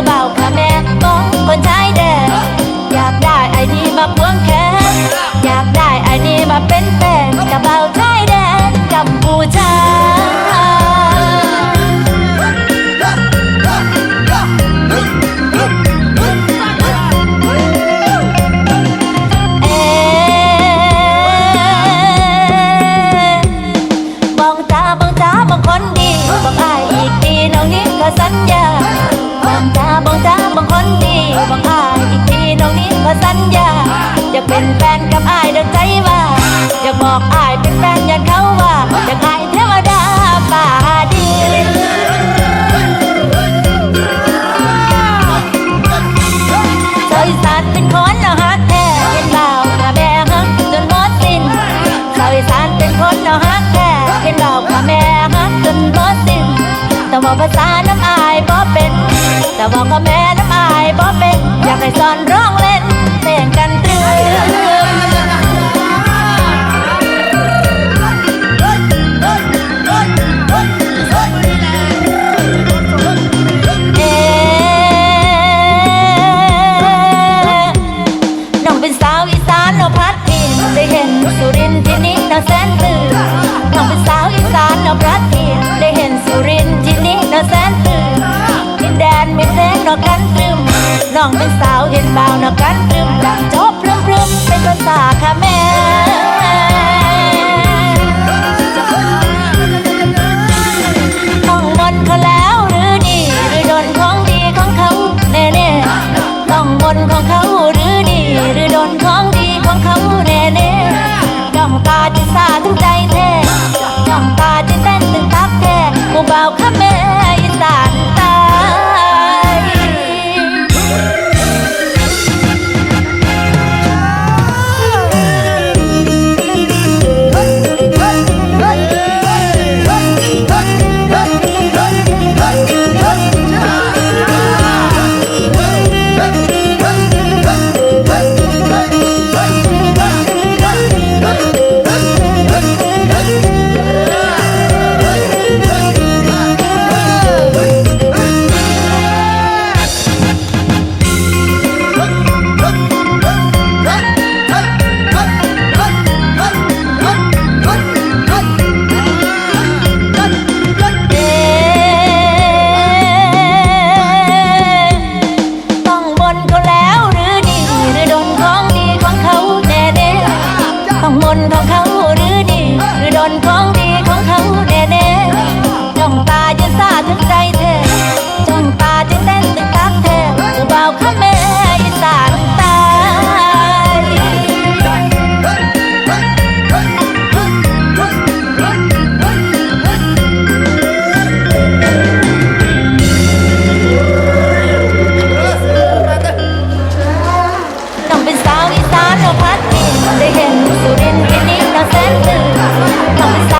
about เป็นแฟนกับอายเดินใจว่า อยากบอกอายเป็นแฟนยันเขาว่า อยากอายเทวดาป่าดีเธอสานเป็นคนเนาะฮักแท้เห็นบ่าวมาแม่ฮักจนหมดสิ้นเธอสานเป็นคนเนาะฮักแท้เห็นบ่าวมาแม่ฮักจนหมดสิ้นแต่บอกภาษาน้ำอายบ่เป็น แต่บอกก็แม่น้ำอายบ่เป็น อยากให้สอน